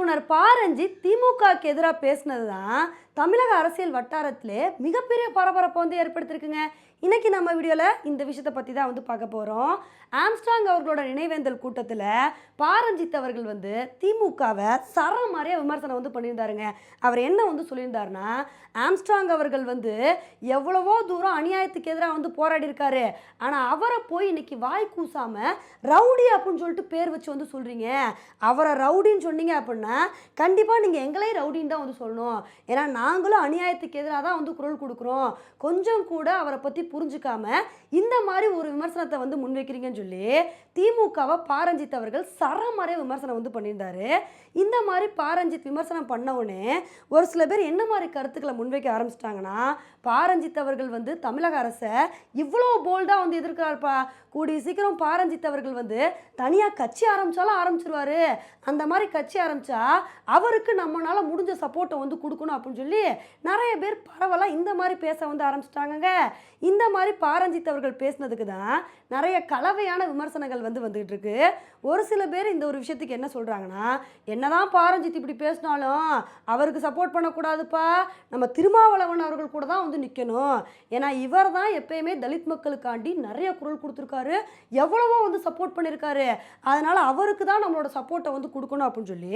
இயக்குனர் பாரஞ்சி திமுகக்கு எதிராக பேசினது தான் தமிழக அரசியல் வட்டாரத்திலே மிகப்பெரிய பரபரப்பை வந்து ஏற்படுத்தியிருக்குங்க. இன்றைக்கி நம்ம வீடியோவில் இந்த விஷயத்தை பற்றி தான் வந்து பார்க்க போகிறோம் ஆம்ஸ்டாங் அவர்களோட நினைவேந்தல் கூட்டத்தில் பாரஞ்சித் அவர்கள் வந்து திமுகவை சர மாதிரியே விமர்சனம் வந்து பண்ணியிருந்தாருங்க. அவர் என்ன வந்து சொல்லியிருந்தாருன்னா ஆம்ஸ்டாங் அவர்கள் வந்து எவ்வளவோ தூரம் அநியாயத்துக்கு எதிராக வந்து போராடி இருக்காரு. ஆனால் அவரை போய் இன்னைக்கு வாய் கூசாமல் ரவுடி அப்படின்னு சொல்லிட்டு பேர் வச்சு வந்து சொல்கிறீங்க அவரை ரவுடின்னு சொன்னீங்க அப்படின்னா கண்டிப்பாக நீங்கள் எங்களையும் ரவுடின்னு தான் வந்து சொல்லணும். ஏன்னா நாங்களும் அநியாயத்துக்கு எதிராக தான் வந்து குரல் கொடுக்குறோம். கொஞ்சம் கூட அவரை பற்றி புரிஞ்சுக்காம இந்த மாதிரி ஒரு விமர்சனத்தை வந்து முன்வைக்கிறீங்கன்னு சொல்லி திமுகவை பாரஞ்சித் அவர்கள் சரமாரிய விமர்சனம் வந்து பண்ணியிருந்தாரு. இந்த மாதிரி பாரஞ்சித் விமர்சனம் பண்ணவுடனே ஒரு சில பேர் என்ன மாதிரி கருத்துக்களை முன்வைக்க ஆரம்பிச்சிட்டாங்கன்னா பாரஞ்சித் அவர்கள் வந்து தமிழக அரசை இவ்வளோ போல்டாக வந்து எதிர்க்கிறார்ப்பா? கூடிய சீக்கிரம் பாரஞ்சித் அவர்கள் வந்து தனியாக கட்சி ஆரம்பித்தாலும் ஆரம்பிச்சிருவாரு. அந்த மாதிரி கட்சி ஆரம்பித்தா அவருக்கு நம்மளால் முடிஞ்ச சப்போர்ட்டை வந்து கொடுக்கணும் அப்படின்னு சொல்லி நிறைய பேர் பரவலாக இந்த மாதிரி பேச வந்து ஆரம்பிச்சிட்டாங்கங்க. இந்த மாதிரி பாரஞ்சித் அவர்கள் பேசினதுக்கு தான் நிறைய கலவையான விமர்சனங்கள் வந்து வந்துகிட்டு இருக்கு ஒரு சில பேர் இந்த ஒரு விஷயத்துக்கு என்ன சொல்கிறாங்கன்னா என்னதான் பாரஞ்சித் இப்படி பேசினாலும் அவருக்கு சப்போர்ட் பண்ணக்கூடாதுப்பா. நம்ம திருமாவளவன் அவர்கள் கூட தான் வந்து நிற்கணும் ஏன்னா இவர் தான் எப்பயுமே தலித் மக்களுக்காண்டி நிறைய குரல் கொடுத்துருக்காரு. எவ்வளவோ வந்து சப்போர்ட் பண்ணியிருக்காரு அதனால் அவருக்கு தான் நம்மளோட சப்போர்ட்டை வந்து கொடுக்கணும் அப்படின்னு சொல்லி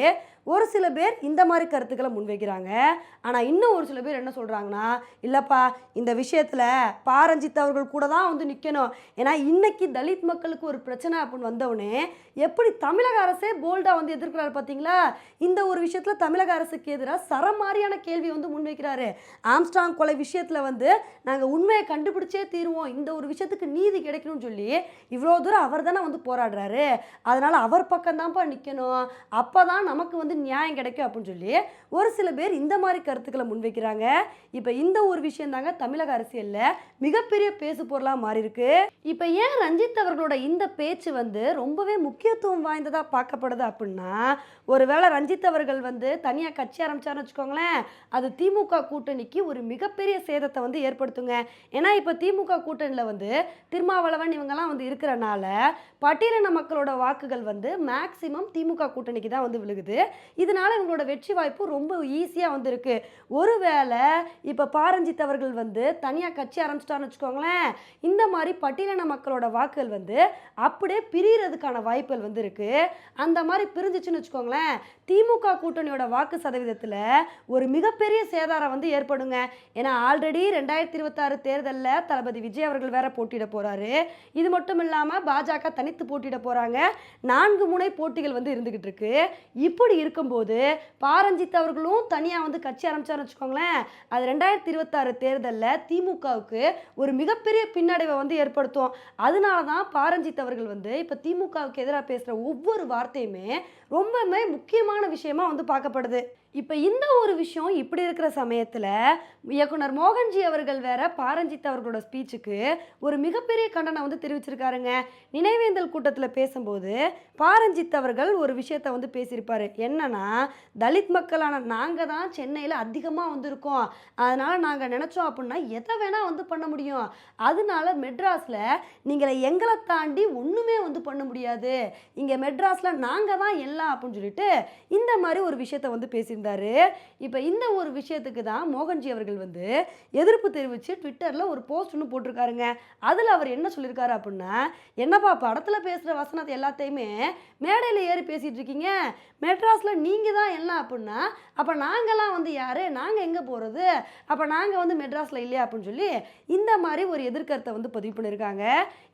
ஒரு சில பேர் இந்த மாதிரி கருத்துக்களை முன்வைக்கிறாங்க. ஆனால் இன்னும் ஒரு சில பேர் என்ன சொல்கிறாங்கன்னா இல்லைப்பா இந்த விஷயத்தில் ரஞ்சித் அவர்கள் கூட தான் வந்து நிற்கணும் ஏன்னா இன்னைக்கு தலித் மக்களுக்கு ஒரு பிரச்சனை அப்படின்னு வந்தவுடனே எப்படி தமிழக அரசே போல்டாக வந்து எதிர்க்கிறாரு பார்த்தீங்களா இந்த ஒரு விஷயத்தில் தமிழக அரசுக்கு எதிராக சரமாரியான கேள்வி வந்து முன்வைக்கிறாரு. ஆம்ஸ்டாங் கொலை விஷயத்தில் வந்து நாங்கள் உண்மையை கண்டுபிடிச்சே தீருவோம். இந்த ஒரு விஷயத்துக்கு நீதி கிடைக்கணும்னு சொல்லி இவ்வளோ தூரம் அவர் தானே வந்து போராடுறாரு. அதனால் அவர் பக்கம்தான்ப்பா நிற்கணும் அப்போ தான் நமக்கு வந்து நியாயம் கிடைக்கும் அப்படின்னு சொல்லி ஒரு சில பேர் இந்த மாதிரி கருத்துக்களை முன்வைக்கிறாங்க. இப்போ இந்த ஒரு விஷயம் தாங்க தமிழக அரசியலில் மிகப்பெரிய பேசு பொருளாக மாறி இருக்கு இப்போ ஏன் ரஞ்சித் அவர்களோட இந்த பேச்சு வந்து ரொம்பவே முக்கியத்துவம் வாய்ந்ததாக பார்க்கப்படுது அப்படின்னா ஒருவேளை ரஞ்சித் அவர்கள் வந்து தனியாக கட்சி ஆரம்பிச்சாருன்னு வச்சுக்கோங்களேன் அது திமுக கூட்டணிக்கு ஒரு மிகப்பெரிய சேதத்தை வந்து ஏற்படுத்துங்க. ஏன்னா இப்போ திமுக கூட்டணியில் வந்து திருமாவளவன் இவங்கெல்லாம் வந்து இருக்கிறனால பட்டியலின மக்களோட வாக்குகள் வந்து மேக்சிமம் திமுக கூட்டணிக்கு தான் வந்து விழுகுது. இதனால இவங்களோட வெற்றி வாய்ப்பு ரொம்ப ஈஸியாக வந்து இருக்கு ஒருவேளை இப்போ பாரஞ்சித் அவர்கள் வந்து தனியாக கட்சி ஆரம்பிச்சிட்டான்னு வச்சுக்கோங்களேன். இந்த மாதிரி பட்டியலின மக்களோட வாக்குகள் வந்து அப்படியே பிரியறதுக்கான வாய்ப்புகள் வந்து இருக்கு. அந்த மாதிரி பிரிஞ்சிச்சுன்னு வச்சுக்கோங்களேன். திமுக கூட்டணியோட வாக்கு சதவீதத்தில் ஒரு மிகப்பெரிய சேதாரம் வந்து ஏற்படுங்க. ஏன்னா ஆல்ரெடி ரெண்டாயிரத்தி இருபத்தாறு தேர்தலில் தளபதி விஜய் அவர்கள் வேற போட்டியிட போறாரு. இது மட்டும் இல்லாமல் பாஜக தனித்து போட்டியிட போகிறாங்க நான்கு முனை போட்டிகள் வந்து இருந்துகிட்டு இருக்கு. இப்படி இருக்கும்போது பாரஞ்சித் அவர்களும் தனியாக வந்து கட்சி ஆரம்பிச்சாருன்னு வச்சுக்கோங்களேன். அது ரெண்டாயிரத்தி இருபத்தாறு தேர்தலில் திமுகவுக்கு ஒரு மிகப்பெரிய பின்னடைவை வந்து ஏற்படுத்தும். அதனால தான் பாரஞ்சித் அவர்கள் வந்து இப்போ திமுகவுக்கு எதிராக பேசுகிற ஒவ்வொரு வார்த்தையுமே ரொம்பவுமே முக்கியமான விஷயமா வந்து பார்க்கப்படுது. இப்போ இந்த ஒரு விஷயம் இப்படி இருக்கிற சமயத்தில் இயக்குனர் மோகன்ஜி அவர்கள் வேற பாரஞ்சித் அவர்களோட ஸ்பீச்சுக்கு ஒரு மிகப்பெரிய கண்டனம் வந்து தெரிவிச்சிருக்காருங்க. நினைவேந்தல் கூட்டத்தில் பேசும்போது பாரஞ்சித் அவர்கள் ஒரு விஷயத்த வந்து பேசியிருப்பார். என்னன்னா தலித் மக்களான நாங்கள் தான் சென்னையில் அதிகமாக வந்து இருக்கோம் அதனால் நாங்கள் நினச்சோம் அப்படின்னா எதை வேணால் வந்து பண்ண முடியும். அதனால மெட்ராஸில் நீங்கள் எங்களை தாண்டி ஒன்றுமே வந்து பண்ண முடியாது. இங்கே மெட்ராஸில் நாங்கள் தான் எல்லாம் அப்படின்னு சொல்லிட்டு இந்த மாதிரி ஒரு விஷயத்தை வந்து பேசியிருந்தாரு. இப்போ இந்த ஒரு விஷயத்துக்கு தான் மோகன்ஜி அவர்கள் வந்து எதிர்ப்பு தெரிவித்து ட்விட்டரில் ஒரு போஸ்ட் ஒன்று போட்டிருக்காருங்க. அதில் அவர் என்ன சொல்லியிருக்காரு அப்படின்னா என்னப்பா படத்தில் பேசுகிற வசனத்தை எல்லாத்தையுமே மேடையில் ஏறி பேசிகிட்டு இருக்கீங்க. மெட்ராஸில் நீங்கள் தான் எல்லாம் அப்படின்னா அப்போ நாங்கள்லாம் வந்து யார்? நாங்கள் எங்கே போகிறது அப்போ நாங்கள் வந்து மெட்ராஸில் இல்லையா? அப்படின்னு சொல்லி இந்த மாதிரி ஒரு எதிர்கருத்தை வந்து பதிவு பண்ணியிருக்காங்க.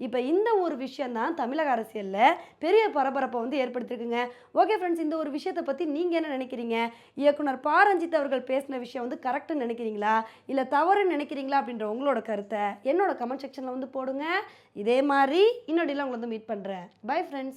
இப்போ இந்த ஒரு விஷயம் தான் தமிழக அரசியலில் பெரிய பரபரப்பை வந்து ஏற்படுத்தியிருக்குங்க. ஓகே ஃப்ரெண்ட்ஸ் இந்த ஒரு விஷயத்தை பற்றி நீங்கள் என்ன நினைக்கிறீங்க? இயக்குனர் பாரஞ்சித் அவர்கள் பேசின விஷயம் வந்து கரெக்டுன்னு நினைக்கிறீங்களா? இல்லை தவறுன்னு நினைக்கிறீங்களா? அப்படின்ற உங்களோட கருத்தை என்னோட கமெண்ட் செக்ஷனில் வந்து போடுங்க. இதே மாதிரி இன்னொடியில் உங்களை வந்து மீட் பண்ணுறேன் பை ஃப்ரெண்ட்ஸ்